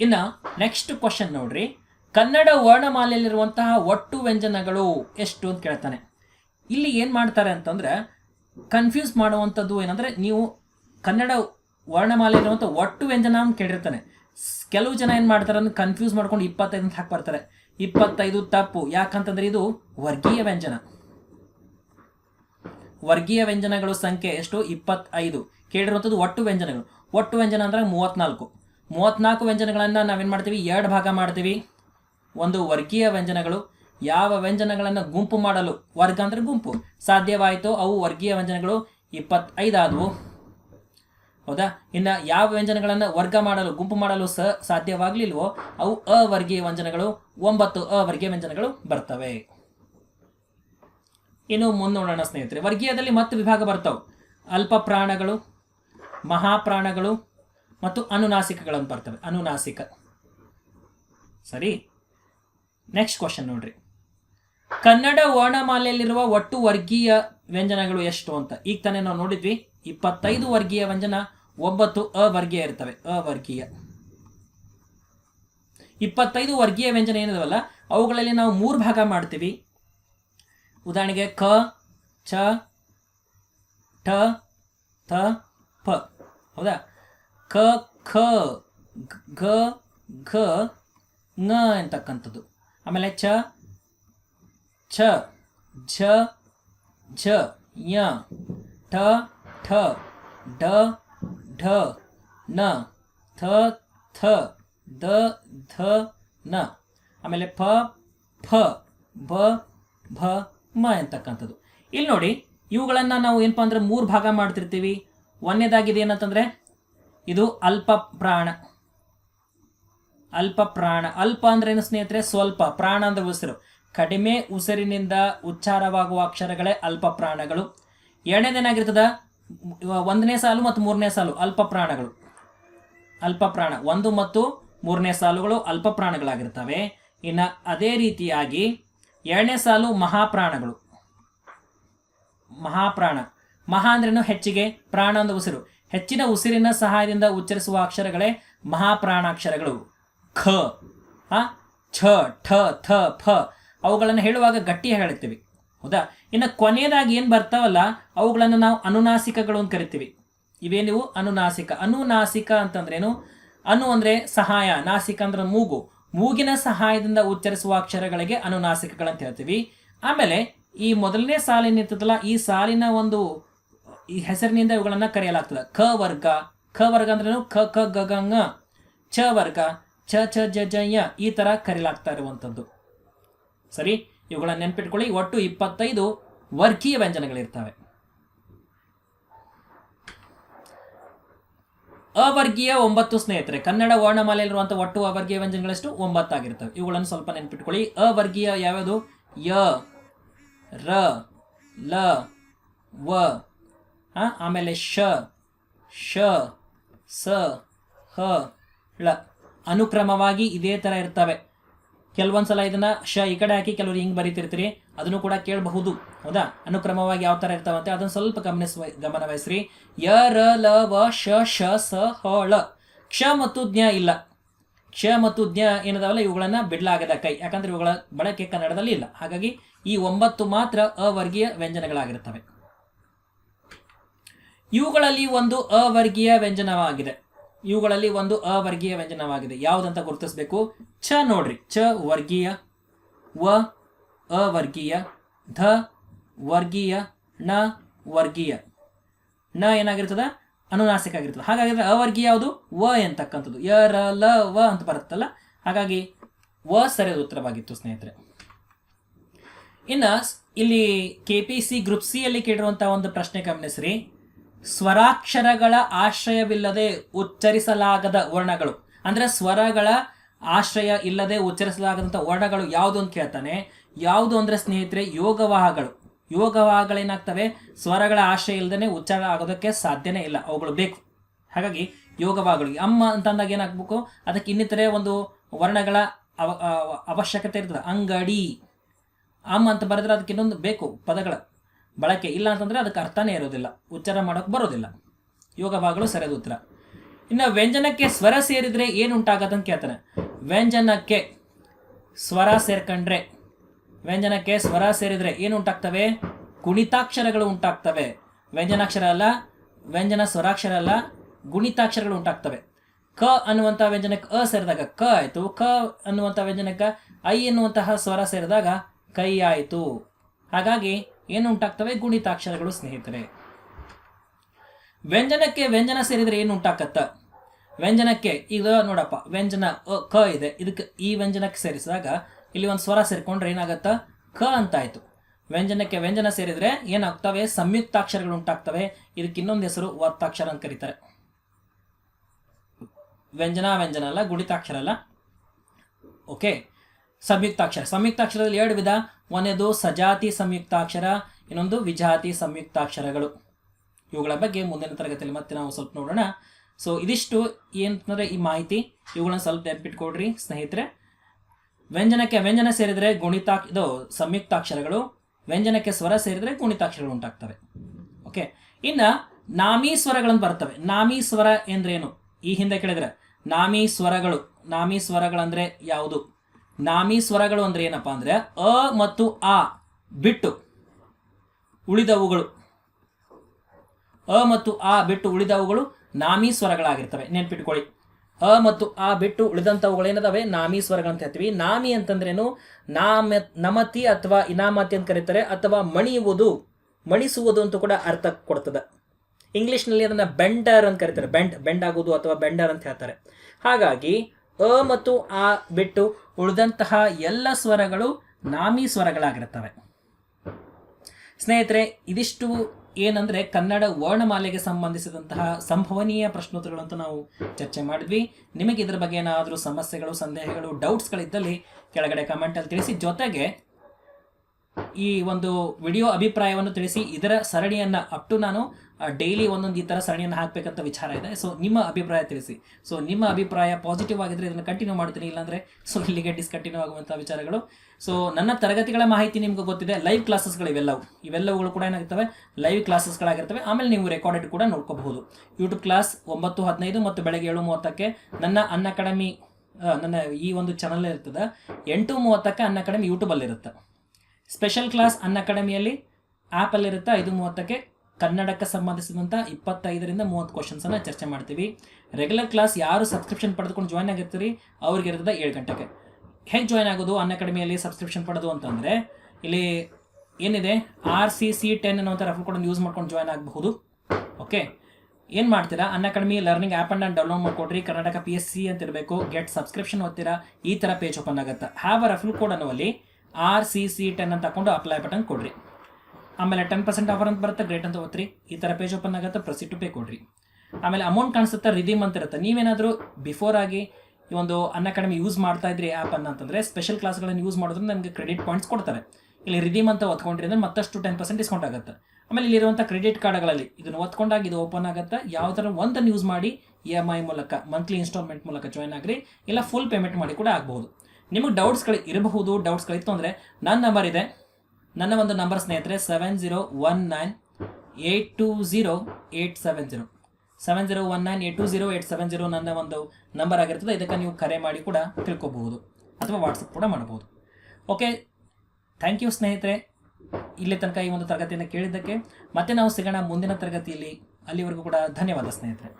ಇನ್ನು ನೆಕ್ಸ್ಟ್ ಕ್ವಶನ್ ನೋಡ್ರಿ. ಕನ್ನಡ ವರ್ಣಮಾಲೆಯಲ್ಲಿರುವಂತಹ ಒಟ್ಟು ವ್ಯಂಜನಗಳು ಎಷ್ಟು ಅಂತ ಕೇಳ್ತಾನೆ. ಇಲ್ಲಿ ಏನು ಮಾಡ್ತಾರೆ ಅಂತಂದ್ರೆ ಕನ್ಫ್ಯೂಸ್ ಮಾಡುವಂಥದ್ದು ಏನಂದರೆ, ನೀವು ಕನ್ನಡ ವರ್ಣಮಾಲೆಯಲ್ಲಿರುವಂಥ ಒಟ್ಟು ವ್ಯಂಜನ ಅಂತ ಕೇಳಿರ್ತಾನೆ. ಕೆಲವು ಜನ ಏನು ಮಾಡ್ತಾರೆ ಅಂದ್ರೆ ಕನ್ಫ್ಯೂಸ್ ಮಾಡ್ಕೊಂಡು ಇಪ್ಪತ್ತೈದು ಅಂತ ಹಾಕಿ ಬರ್ತಾರೆ. ಇಪ್ಪತ್ತೈದು ತಪ್ಪು. ಯಾಕಂತಂದ್ರೆ ಇದು ವರ್ಗೀಯ ವ್ಯಂಜನ. ವರ್ಗೀಯ ವ್ಯಂಜನಗಳು ಸಂಖ್ಯೆ ಎಷ್ಟು? ಇಪ್ಪತ್ತೈದು. ಕೇಳಿರುವಂಥದ್ದು ಒಟ್ಟು ವ್ಯಂಜನಗಳು. ಒಟ್ಟು ವ್ಯಂಜನ ಅಂದ್ರೆ ಮೂವತ್ನಾಲ್ಕು ಮೂವತ್ನಾಲ್ಕು ವ್ಯಂಜನಗಳನ್ನು ನಾವೇನು ಮಾಡ್ತೀವಿ? ಎರಡು ಭಾಗ ಮಾಡ್ತೀವಿ. ಒಂದು ವರ್ಗೀಯ ವ್ಯಂಜನಗಳು. ಯಾವ ವ್ಯಂಜನಗಳನ್ನು ಗುಂಪು ಮಾಡಲು ವರ್ಗ ಅಂದರೆ ಗುಂಪು. ಸಾಧ್ಯವಾಯಿತೋ ಅವು ವರ್ಗೀಯ ವ್ಯಂಜನಗಳು. ಇಪ್ಪತ್ತೈದಾದವು ಹೌದಾ? ಇನ್ನು ಯಾವ ವ್ಯಂಜನಗಳನ್ನು ವರ್ಗ ಮಾಡಲು, ಗುಂಪು ಮಾಡಲು ಸ ಸಾಧ್ಯವಾಗಲಿಲ್ವೋ, ಅವು ಅವರ್ಗೀಯ ವ್ಯಂಜನಗಳು. ಒಂಬತ್ತು ಅವರ್ಗೀಯ ವ್ಯಂಜನಗಳು ಬರ್ತವೆ. ಇನ್ನು ಮುಂದೋಡೋಣ ಸ್ನೇಹಿತರೆ. ವರ್ಗೀಯದಲ್ಲಿ ಮತ್ತೆ ವಿಭಾಗ ಬರ್ತವೆ. ಅಲ್ಪ ಪ್ರಾಣಗಳು ಮಹಾಪ್ರಾಣಗಳು ಮತ್ತು ಅನುನಾಸಿಕಗಳನ್ನು ಬರ್ತವೆ. ಅನುನಾಸಿಕ. ಸರಿ? ನೆಕ್ಸ್ಟ್ ಕ್ವಶನ್ ನೋಡ್ರಿ. ಕನ್ನಡ ವರ್ಣಮಾಲೆಯಲ್ಲಿರುವ ಒಟ್ಟು ವರ್ಗೀಯ ವ್ಯಂಜನಗಳು ಎಷ್ಟು ಅಂತ. ಈಗ ತಾನೇ ನಾವು ನೋಡಿದ್ವಿ, ಇಪ್ಪತ್ತೈದು ವರ್ಗೀಯ ವ್ಯಂಜನ, ಒಂಬತ್ತು ಅವರ್ಗೀಯ ಇರ್ತವೆ. ಅವರ್ಗೀಯ. ಇಪ್ಪತ್ತೈದು ವರ್ಗೀಯ ವ್ಯಂಜನ ಏನಿದಾವಲ್ಲ, ಅವುಗಳಲ್ಲಿ ನಾವು ಮೂರು ಭಾಗ ಮಾಡ್ತೀವಿ. ಉದಾಹರಣೆಗೆ ಕ, ಚ, ಠ, ಥ, ಪ. ಹೌದಾ? ಕ, ಖ, ಘ ಘ ಅಂತಕ್ಕಂಥದ್ದು. ಆಮೇಲೆ ಛ ಛ, ಝ ಝ, ಯ, ಠ ಠ ಢ ಢ ನ ಥ ಥ, ದ, ಧ, ನ. ಆಮೇಲೆ ಫ ಫ ಬ, ಭ, ಮ ಎಂತಕ್ಕಂಥದ್ದು. ಇಲ್ಲಿ ನೋಡಿ, ಇವುಗಳನ್ನು ನಾವು ಏನಪ್ಪ ಅಂದರೆ ಮೂರು ಭಾಗ ಮಾಡ್ತಿರ್ತೀವಿ. ಒಂದನೇದಾಗಿದೆ ಏನಂತಂದರೆ, ಇದು ಅಲ್ಪ ಪ್ರಾಣ ಅಲ್ಪ ಪ್ರಾಣ. ಅಲ್ಪ ಅಂದ್ರೆ ಏನು ಸ್ನೇಹಿತರೆ? ಸ್ವಲ್ಪ. ಪ್ರಾಣ ಅಂದ್ರೆ ಉಸಿರು. ಕಡಿಮೆ ಉಸಿರಿನಿಂದ ಉಚ್ಚಾರವಾಗುವ ಅಕ್ಷರಗಳೇ ಅಲ್ಪ ಪ್ರಾಣಗಳು. ಎರಡನೇದೇನಾಗಿರ್ತದ ಒಂದನೇ ಸಾಲು ಮತ್ತು ಮೂರನೇ ಸಾಲು. ಅಲ್ಪ ಪ್ರಾಣಗಳು. ಅಲ್ಪ ಪ್ರಾಣ. ಒಂದು ಮತ್ತು ಮೂರನೇ ಸಾಲುಗಳು ಅಲ್ಪ ಪ್ರಾಣಗಳಾಗಿರ್ತವೆ. ಇನ್ನು ಅದೇ ರೀತಿಯಾಗಿ ಎರಡನೇ ಸಾಲು ಮಹಾಪ್ರಾಣಗಳು. ಮಹಾಪ್ರಾಣ. ಮಹಾ ಅಂದ್ರೇನು ಹೆಚ್ಚಿಗೆ? ಪ್ರಾಣ ಅಂದ ಉಸಿರು. ಹೆಚ್ಚಿನ ಉಸಿರಿನ ಸಹಾಯದಿಂದ ಉಚ್ಚರಿಸುವ ಅಕ್ಷರಗಳೇ ಮಹಾಪ್ರಾಣಾಕ್ಷರಗಳು. ಖ ಆ ಛ, ಠ, ಥ ಫ ಅವುಗಳನ್ನು ಹೇಳುವಾಗ ಗಟ್ಟಿ ಹೇಳ್ತೀವಿ ಹೌದಾ? ಇನ್ನು ಕೊನೆಯದಾಗಿ ಏನು ಬರ್ತಾವಲ್ಲ, ಅವುಗಳನ್ನು ನಾವು ಅನುನಾಸಿಕಗಳು ಅಂತ ಕರಿತೀವಿ. ಇವೇನಿವು ಅನುನಾಸಿಕ. ಅನುನಾಸಿಕ ಅಂತಂದ್ರೇನು ಅನು ಅಂದರೆ ಸಹಾಯ, ನಾಸಿಕ ಅಂದ್ರೆ ಮೂಗು. ಮೂಗಿನ ಸಹಾಯದಿಂದ ಉಚ್ಚರಿಸುವ ಅಕ್ಷರಗಳಿಗೆ ಅನುನಾಸಿಕಗಳಂತ ಹೇಳ್ತೀವಿ. ಆಮೇಲೆ ಈ ಮೊದಲನೇ ಸಾಲಿನಿರ್ತದಲ್ಲ ಈ ಸಾಲಿನ ಒಂದು ಈ ಹೆಸರಿನಿಂದ ಇವುಗಳನ್ನು ಕರೆಯಲಾಗ್ತದೆ. ಖ ವರ್ಗ. ಖ ವರ್ಗ ಅಂದ್ರೇನು ಖ ಖ ಗ ಗ. ಛ ವರ್ಗ. ಛ ಛ ಜ ಜ, ಯ ಈ ತರ ಕರೀಲಾಗ್ತಾ ಇರುವಂಥದ್ದು ಸರಿ? ಇವುಗಳನ್ನ ನೆನ್ಪಿಟ್ಕೊಳ್ಳಿ. ಒಟ್ಟು ಇಪ್ಪತ್ತೈದು ವರ್ಗೀಯ ವ್ಯಂಜನಗಳಿರ್ತವೆ. ಅವರ್ಗೀಯ ಒಂಬತ್ತು ಸ್ನೇಹಿತರೆ, ಕನ್ನಡ ವರ್ಣಮಾಲೆಯಲ್ಲಿರುವಂಥ ಒಟ್ಟು ಅವರ್ಗೀಯ ವ್ಯಂಜನಗಳಷ್ಟು ಒಂಬತ್ತಾಗಿರ್ತವೆ. ಇವುಗಳನ್ನು ಸ್ವಲ್ಪ ನೆನ್ಪಿಟ್ಕೊಳ್ಳಿ. ಅವರ್ಗೀಯ ಯಾವ್ಯಾವುದು? ಯ, ರ, ಲ, ವ. ಆಮೇಲೆ ಶ ಶ, ಸ, ಹ, ಳ. ಅನುಕ್ರಮವಾಗಿ ಇದೇ ಥರ ಇರ್ತವೆ. ಕೆಲವೊಂದ್ಸಲ ಇದನ್ನ ಶ ಈ ಕಡೆ ಹಾಕಿ ಕೆಲವರು ಹಿಂಗೆ ಬರೀತಿರ್ತೀರಿ, ಅದನ್ನು ಕೂಡ ಕೇಳಬಹುದು. ಹೌದಾ? ಅನುಕ್ರಮವಾಗಿ ಯಾವ ಥರ ಇರ್ತಾವಂತೆ ಅದನ್ನು ಸ್ವಲ್ಪ ಗಮನಿಸುವ ಗಮನವಹಿಸ್ರಿ ಯ, ರ, ಲ, ವ, ಶ ಶ, ಸ, ಹ, ಳ. ಕ್ಷ ಮತ್ತು ಜ್ಞ ಇಲ್ಲ. ಕ್ಷ ಮತ್ತು ಜ್ಞ ಏನದಾವಲ್ಲ, ಇವುಗಳನ್ನ ಬಿಡಲಾಗದ ಕೈ. ಯಾಕಂದ್ರೆ ಇವುಗಳ ಬಳಕೆ ಕನ್ನಡದಲ್ಲಿ ಇಲ್ಲ. ಹಾಗಾಗಿ ಈ ಒಂಬತ್ತು ಮಾತ್ರ ಅವರ್ಗೀಯ ವ್ಯಂಜನಗಳಾಗಿರ್ತವೆ. ಇವುಗಳಲ್ಲಿ ಒಂದು ಅವರ್ಗೀಯ ವ್ಯಂಜನವಾಗಿದೆ. ಇವುಗಳಲ್ಲಿ ಒಂದು ಅವರ್ಗೀಯ ವ್ಯಂಜನವಾಗಿದೆ. ಯಾವುದಂತ ಗುರುತಿಸಬೇಕು? ಛ ನೋಡ್ರಿ. ಛ ವರ್ಗೀಯ, ವ ಅವರ್ಗೀಯ, ಧ ವರ್ಗೀಯ, ನ ವರ್ಗೀಯ. ನ ಏನಾಗಿರ್ತದ? ಅನುನಾಸಿಕ ಆಗಿರ್ತದೆ ಹಾಗಾಗಿದ್ರೆ ಅವರ್ಗೀಯ ಯಾವುದು? ವ ಎಂತಕ್ಕಂಥದ್ದು. ಯ, ರ, ಲ, ವ ಅಂತ ಬರುತ್ತಲ್ಲ? ಹಾಗಾಗಿ ವ ಸರಿಯಾದ ಉತ್ತರವಾಗಿತ್ತು ಸ್ನೇಹಿತರೆ. ಇನ್ನ ಇಲ್ಲಿ K, P, C, group C ಅಲ್ಲಿ ಕೇಳಿರುವಂತಹ ಒಂದು ಪ್ರಶ್ನೆ ಗಮನಿಸ್ರಿ. ಸ್ವರಾಕ್ಷರಗಳ ಆಶ್ರಯವಿಲ್ಲದೆ ಉಚ್ಚರಿಸಲಾಗದ ವರ್ಣಗಳು. ಅಂದ್ರೆ ಸ್ವರಗಳ ಆಶ್ರಯ ಇಲ್ಲದೆ ಉಚ್ಚರಿಸಲಾಗದಂಥ ವರ್ಣಗಳು ಯಾವುದು ಅಂತ ಕೇಳ್ತಾನೆ? ಯಾವುದು ಅಂದ್ರೆ ಸ್ನೇಹಿತರೆ, ಯೋಗವಾಹಗಳು. ಯೋಗವಾಹಗಳೇನಾಗ್ತವೆ? ಸ್ವರಗಳ ಆಶ್ರಯ ಇಲ್ಲದೇ ಉಚ್ಚಾರ ಆಗೋದಕ್ಕೆ ಸಾಧ್ಯನೇ ಇಲ್ಲ. ಅವುಗಳು ಬೇಕು. ಹಾಗಾಗಿ ಯೋಗವಾಹಗಳು. ಅಮ್ಮ ಅಂತಂದಾಗ ಏನಾಗಬೇಕು? ಅದಕ್ಕೆ ಇನ್ನಿತರೆ ಒಂದು ವರ್ಣಗಳ ಅವ ಅವ- ಅವಶ್ಯಕತೆ ಇರ್ತದೆ. ಅಂಗಡಿ. ಅಮ್ಮ ಅಂತ ಬರೆದ್ರೆ ಅದಕ್ಕೆ ಇನ್ನೊಂದು ಬೇಕು ಪದಗಳ. ಬಳಕೆ ಇಲ್ಲ ಅಂತಂದ್ರೆ ಅದಕ್ಕೆ ಅರ್ಥನೇ ಇರೋದಿಲ್ಲ. ಉಚ್ಚಾರ ಮಾಡೋಕೆ ಬರೋದಿಲ್ಲ. ಯೋಗ ಭಾಗಗಳು ಸರಿಯಾದ ಉತ್ತರ. ಇನ್ನು ವ್ಯಂಜನಕ್ಕೆ ಸ್ವರ ಸೇರಿದರೆ ಏನು ಉಂಟಾಗತ್ತಂತ ಕೇಳ್ತಾನೆ. ವ್ಯಂಜನಕ್ಕೆ ಸ್ವರ ಸೇರ್ಕೊಂಡ್ರೆ, ವ್ಯಂಜನಕ್ಕೆ ಸ್ವರ ಸೇರಿದರೆ ಏನು ಉಂಟಾಗ್ತವೆ? ಗುಣಿತಾಕ್ಷರಗಳು ಉಂಟಾಗ್ತವೆ. ವ್ಯಂಜನಾಕ್ಷರ ಅಲ್ಲ, ವ್ಯಂಜನ ಸ್ವರಾಕ್ಷರ ಅಲ್ಲ, ಗುಣಿತಾಕ್ಷರಗಳು ಉಂಟಾಗ್ತವೆ. ಕ ಅನ್ನುವಂಥ ವ್ಯಂಜನಕ್ಕೆ ಅ ಸೇರಿದಾಗ ಕ ಆಯಿತು. ಕ ಅನ್ನುವಂಥ ವ್ಯಂಜನಕ್ಕೆ ಐ ಎನ್ನುವಂತಹ ಸ್ವರ ಸೇರಿದಾಗ ಕೈ ಆಯಿತು. ಹಾಗಾಗಿ ಏನು ಉಂಟಾಗ್ತವೆ ಗುಣಿತಾಕ್ಷರಗಳು, ಸ್ನೇಹಿತರೆ. ವ್ಯಂಜನಕ್ಕೆ ವ್ಯಂಜನ ಸೇರಿದ್ರೆ ಏನು ಉಂಟಾಕತ್ತ ವ್ಯಂಜನಕ್ಕೆ, ಈಗ ನೋಡಪ್ಪ, ವ್ಯಂಜನ ಕ ಇದೆ. ಇದಕ್ಕೆ ಈ ವ್ಯಂಜನಕ್ಕೆ ಸೇರಿಸಿದಾಗ ಇಲ್ಲಿ ಒಂದು ಸ್ವರ ಸೇರಿಕೊಂಡ್ರೆ ಏನಾಗತ್ತ? ಕ ಅಂತ ಆಯ್ತು ವ್ಯಂಜನಕ್ಕೆ ವ್ಯಂಜನ ಸೇರಿದ್ರೆ ಏನಾಗ್ತವೆ? ಸಂಯುಕ್ತಾಕ್ಷರಗಳು ಉಂಟಾಗ್ತವೆ. ಇದಕ್ಕೆ ಇನ್ನೊಂದು ಹೆಸರು ವರ್ತಾಕ್ಷರ ಅಂತ ಕರೀತಾರೆ. ವ್ಯಂಜನ ವ್ಯಂಜನ ಅಲ್ಲ, ಗುಣಿತಾಕ್ಷರ ಅಲ್ಲ. ಓಕೆ. ಸಂಯುಕ್ತಾಕ್ಷರ. ಸಂಯುಕ್ತಾಕ್ಷರದಲ್ಲಿ ಎರಡು ವಿಧ. ಒಂದೇದು ಸಜಾತಿ ಸಂಯುಕ್ತಾಕ್ಷರ, ಇನ್ನೊಂದು ವಿಜಾತಿ ಸಂಯುಕ್ತಾಕ್ಷರಗಳು. ಇವುಗಳ ಬಗ್ಗೆ ಮುಂದಿನ ತರಗತಿಯಲ್ಲಿ ಮತ್ತೆ ನಾವು ಸ್ವಲ್ಪ ನೋಡೋಣ. ಸೊ ಇದಿಷ್ಟು ಏನಂತಂದ್ರೆ ಈ ಮಾಹಿತಿ. ಇವುಗಳನ್ನ ಸ್ವಲ್ಪ ನೆನ್ಪಿಟ್ಕೊಡ್ರಿ ಸ್ನೇಹಿತರೆ. ವ್ಯಂಜನಕ್ಕೆ ವ್ಯಂಜನ ಸೇರಿದರೆ ಗುಣಿತಾ, ಇದು ಸಂಯುಕ್ತಾಕ್ಷರಗಳು. ವ್ಯಂಜನಕ್ಕೆ ಸ್ವರ ಸೇರಿದರೆ ಗುಣಿತಾಕ್ಷರಗಳು ಉಂಟಾಗ್ತವೆ. ಓಕೆ ಇನ್ನು ನಾಮೀ ಸ್ವರಗಳನ್ನು ಬರ್ತವೆ. ನಾಮೀ ಸ್ವರ ಎಂದ್ರೇನು? ಈ ಹಿಂದೆ ಕೇಳಿದ್ರೆ ನಾಮಿ ಸ್ವರಗಳು ನಾಮಿ ಸ್ವರಗಳಂದ್ರೆ ಯಾವುದು? ನಾಮಿ ಸ್ವರಗಳು ಅಂದ್ರೆ ಏನಪ್ಪಾ ಅಂದ್ರೆ ಅ ಮತ್ತು ಆ ಬಿಟ್ಟು ಉಳಿದವುಗಳು. ಅ ಮತ್ತು ಆ ಬಿಟ್ಟು ಉಳಿದವುಗಳು ನಾಮಿ ಸ್ವರಗಳಾಗಿರ್ತವೆ. ನೆನ್ಪಿಟ್ಕೊಳ್ಳಿ. ಅ ಮತ್ತು ಆ ಬಿಟ್ಟು ಉಳಿದಂಥವುಗಳು ಏನದಾವೆ? ನಾಮಿ ಅಂತ ಹೇಳ್ತೀವಿ. ನಾಮಿ ಅಂತಂದ್ರೇನು? ನಾಮ, ನಮತಿ ಅಥವಾ ಇನಾಮತಿ ಅಂತ ಕರೀತಾರೆ. ಅಥವಾ ಮಣಿಯುವುದು, ಮಣಿಸುವುದು ಅಂತ ಕೂಡ ಅರ್ಥ ಕೊಡ್ತದೆ. ಇಂಗ್ಲೀಷ್ನಲ್ಲಿ ಅದನ್ನು ಬೆಂಡರ್ ಅಂತ ಕರೀತಾರೆ. ಬೆಂಡ್ ಬೆಂಡ್ ಆಗೋದು ಅಥವಾ ಬೆಂಡರ್ ಅಂತ ಹೇಳ್ತಾರೆ. ಹಾಗಾಗಿ ಅ ಮತ್ತು ಆ ಬಿಟ್ಟು ಉಳಿದಂತಹ ಎಲ್ಲ ಸ್ವರಗಳು ನಾಮಿ ಸ್ವರಗಳಾಗಿರುತ್ತವೆ. ಸ್ನೇಹಿತರೆ, ಇದಿಷ್ಟು ಏನಂದ್ರೆ ಕನ್ನಡ ವರ್ಣಮಾಲೆಗೆ ಸಂಬಂಧಿಸಿದಂತಹ ಸಂಭವನೀಯ ಪ್ರಶ್ನೋತ್ತರಗಳು ಅಂತ ನಾವು ಚರ್ಚೆ ಮಾಡಿದ್ವಿ. ನಿಮಗೆ ಇದರ ಬಗ್ಗೆ ಏನಾದರೂ ಸಮಸ್ಯೆಗಳು, ಸಂದೇಹಗಳು ಡೌಟ್ಸ್ಗಳಿದ್ದಲ್ಲಿ ಕೆಳಗಡೆ ಕಮೆಂಟಲ್ಲಿ ತಿಳಿಸಿ. ಜೊತೆಗೆ ಈ ಒಂದು ವಿಡಿಯೋ ಅಭಿಪ್ರಾಯವನ್ನು ತಿಳಿಸಿ, ಇದರ ಸರಣಿಯನ್ನು ಅಪ್ ಟು ನಾನು ಡೈಲಿ ಒಂದೊಂದು ಈ ಥರ ಸರಣಿಯನ್ನು ಹಾಕಬೇಕಂತ ವಿಚಾರ ಇದೆ. ಸೊ ನಿಮ್ಮ ಅಭಿಪ್ರಾಯ ತಿಳಿಸಿ. ಸೊ ನಿಮ್ಮ ಅಭಿಪ್ರಾಯ ಪಾಸಿಟಿವ್ ಆಗಿದ್ರೆ ಇದನ್ನು ಕಂಟಿನ್ಯೂ ಮಾಡ್ತೀನಿ, ಇಲ್ಲಾಂದರೆ ಸೊ, ಇಲ್ಲಿಗೆ ಡಿಸ್ಕಂಟಿನ್ಯೂ ಆಗುವಂಥ ವಿಚಾರಗಳು. ಸೊ ನನ್ನ ತರಗತಿಗಳ ಮಾಹಿತಿ ನಿಮ್ಗೆ ಗೊತ್ತಿದೆ. ಲೈವ್ ಕ್ಲಾಸಸ್ಗಳು ಇವೆಲ್ಲವು. ಇವೆಲ್ಲವುಗಳು ಕೂಡ ಏನಾಗ್ತವೆ? ಲೈವ್ ಕ್ಲಾಸಸ್ಗಳಾಗಿರ್ತವೆ ಆಮೇಲೆ ನೀವು ರೆಕಾರ್ಡೆಡ್ ಕೂಡ ನೋಡ್ಕೋಬಹುದು. ಯೂಟ್ಯೂಬ್ ಕ್ಲಾಸ್ ಒಂಬತ್ತು, ಹದಿನೈದು ಮತ್ತು ಬೆಳಗ್ಗೆ ಏಳು ಮೂವತ್ತಕ್ಕೆ ನನ್ನ ಅನ್ ಅಕಾಡೆಮಿ ನನ್ನ ಈ ಒಂದು ಚಾನಲ್ ಇರ್ತದೆ. ಎಂಟು ಮೂವತ್ತಕ್ಕೆ ಅನ್ ಅಕಾಡೆಮಿ ಯೂಟ್ಯೂಬಲ್ಲಿ ಇರುತ್ತೆ ಸ್ಪೆಷಲ್ ಕ್ಲಾಸ್ ಅನ್ ಅಕಾಡೆಮಿಯಲ್ಲಿ ಆ್ಯಪಲ್ಲಿರುತ್ತೆ ಐದು ಮೂವತ್ತಕ್ಕೆ. ಕನ್ನಡಕ್ಕೆ ಸಂಬಂಧಿಸಿದಂಥ ಇಪ್ಪತ್ತೈದರಿಂದ ಮೂವತ್ತು ಕ್ವಶನ್ಸನ್ನು ಚರ್ಚೆ ಮಾಡ್ತೀವಿ. ರೆಗ್ಯುಲರ್ ಕ್ಲಾಸ್ ಯಾರು ಸಬ್ಸ್ಕ್ರಿಪ್ಷನ್ ಪಡೆದುಕೊಂಡು ಜಾಯ್ನ್ ಆಗಿರ್ತೀರಿ? ಅವ್ರಿಗೆ ಇರ್ತದೆ ಏಳು ಗಂಟೆಗೆ. ಹೆಂಗೆ ಜಾಯ್ನ್ ಆಗೋದು? ಅನ್ ಅಕಾಡೆಮಿಯಲ್ಲಿ ಸಬ್ಸ್ಕ್ರಿಪ್ಷನ್ ಪಡೆದು ಅಂತಂದರೆ, ಇಲ್ಲಿ ಏನಿದೆ? ಆರ್ ಸಿ ಸಿ ಟೆನ್ ಅನ್ನೋಂಥ ರೆಫರ್ ಕೋಡನ್ನು ಯೂಸ್ ಮಾಡ್ಕೊಂಡು ಜಾಯ್ನ್ ಆಗಬಹುದು. ಓಕೆ ಏನು ಮಾಡ್ತೀರಾ? ಅನ್ ಅಕಾಡೆಮಿ ಲರ್ನಿಂಗ್ ಆ್ಯಪ್ ಅನ್ನು ಡೌನ್ಲೋಡ್ ಮಾಡ್ಕೊಡ್ರಿ. ಕರ್ನಾಟಕ ಪಿ ಎಸ್ ಸಿ ಅಂತ ಇರಬೇಕು. ಗೆಟ್ ಸಬ್ಸ್ಕ್ರಿಪ್ಷನ್ ಓದ್ತೀರಾ? ಈ ಥರ ಪೇಜ್ ಓಪನ್ ಆಗುತ್ತೆ. ಹ್ಯಾವ್ ಅ ರೆಫರ್ ಕೋಡ್ ಅನ್ನುವಲ್ಲಿ ಆರ್ ಸಿ ಸಿ ಟೆನ್ ಅಂತ ಹಾಕೊಂಡು ಅಪ್ಲೈ ಬಟನ್ ಕೊಡ್ರಿ. ಆಮೇಲೆ ಟೆನ್ ಪರ್ಸೆಂಟ್ ಆಫರ್ ಅಂತ ಬರುತ್ತೆ ಗ್ರೇಟ್ ಅಂತ ಓದ್ರಿ ಈ ಥರ ಪೇಜ್ ಓಪನ್ ಆಗುತ್ತೆ ಪ್ರೊಸೀಡ್ ಟು ಪೇ ಕೊಡ್ರಿ. ಆಮೇಲೆ ಅಮೌಂಟ್ ಕಾಣಿಸುತ್ತೆ ರಿದೀಮ್ ಅಂತ ಇರುತ್ತೆ. ನೀವೇನಾದರೂ ಬಿಫೋರ್ ಆಗಿ ಈ ಒಂದು ಅನ್ ಅಕಾಡೆಮಿ ಯೂಸ್ ಮಾಡ್ತಾ ಇದ್ರಿ ಆ್ಯಪ್ ಅಂತಂದರೆ ಸ್ಪೆಷಲ್ ಕ್ಲಾಸ್ಗಳನ್ನು ಯೂಸ್ ಮಾಡೋದ್ರಿಂದ ನಮಗೆ ಕ್ರೆಡಿಟ್ ಪಾಯಿಂಟ್ಸ್ ಕೊಡ್ತಾರೆ. ಇಲ್ಲಿ ರಿದೀಮ್ ಅಂತ ಒತ್ಕೊಂಡ್ರಿ ಅಂದ್ರೆ ಮತ್ತಷ್ಟು ಟೆನ್ ಪರ್ಸೆಂಟ್ ಡಿಸ್ಕೌಂಟ್ ಆಗುತ್ತೆ. ಆಮೇಲೆ ಇಲ್ಲಿರುವಂಥ ಕ್ರೆಡಿಟ್ ಕಾರ್ಡ್ಗಳಲ್ಲಿ ಇದನ್ನು ಒತ್ಕೊಂಡಾಗ ಇದು ಓಪನ್ ಆಗುತ್ತೆ. ಯಾವ ಥರ ಒಂದನ್ನು ಯೂಸ್ ಮಾಡಿ ಇ ಎಂ ಐ ಮೂಲಕ ಮಂತ್ಲಿ ಇನ್ಸ್ಟಾಲ್ಮೆಂಟ್ ಮೂಲಕ ಜಾಯ್ನ್ ಆಗ್ರಿ. ಇಲ್ಲ ಫುಲ್ ಪೇಮೆಂಟ್ ಮಾಡಿ ಕೂಡ ಆಗ್ಬಹುದು. ನಿಮಗೆ ಡೌಟ್ಸ್ಗಳು ಇರಬಹುದು ಡೌಟ್ಸ್ಗಳಿತ್ತು ಅಂದರೆ ನನ್ನ ನಂಬರ್ ಇದೆ. ನನ್ನ ಒಂದು ನಂಬರ್ ಸ್ನೇಹಿತರೆ seven zero one nine eight two zero eight seven zero seven zero one nine eight two zero eight seven zero ನನ್ನ ಒಂದು ನಂಬರ್ ಆಗಿರ್ತದೆ. ಇದಕ್ಕೆ ನೀವು ಕರೆ ಮಾಡಿ ಕೂಡ ತಿಳ್ಕೊಬಹುದು ಅಥವಾ ವಾಟ್ಸಪ್ ಕೂಡ ಮಾಡಬಹುದು. ಓಕೆ ಥ್ಯಾಂಕ್ ಯು ಸ್ನೇಹಿತರೆ. ಇಲ್ಲಿ ತನಕ ಈ ಒಂದು ತರಗತಿಯನ್ನು ಕೇಳಿದ್ದಕ್ಕೆ ಮತ್ತೆ ನಾವು ಸಿಗೋಣ ಮುಂದಿನ ತರಗತಿಯಲ್ಲಿ. ಅಲ್ಲಿವರೆಗೂ ಕೂಡ ಧನ್ಯವಾದ ಸ್ನೇಹಿತರೆ.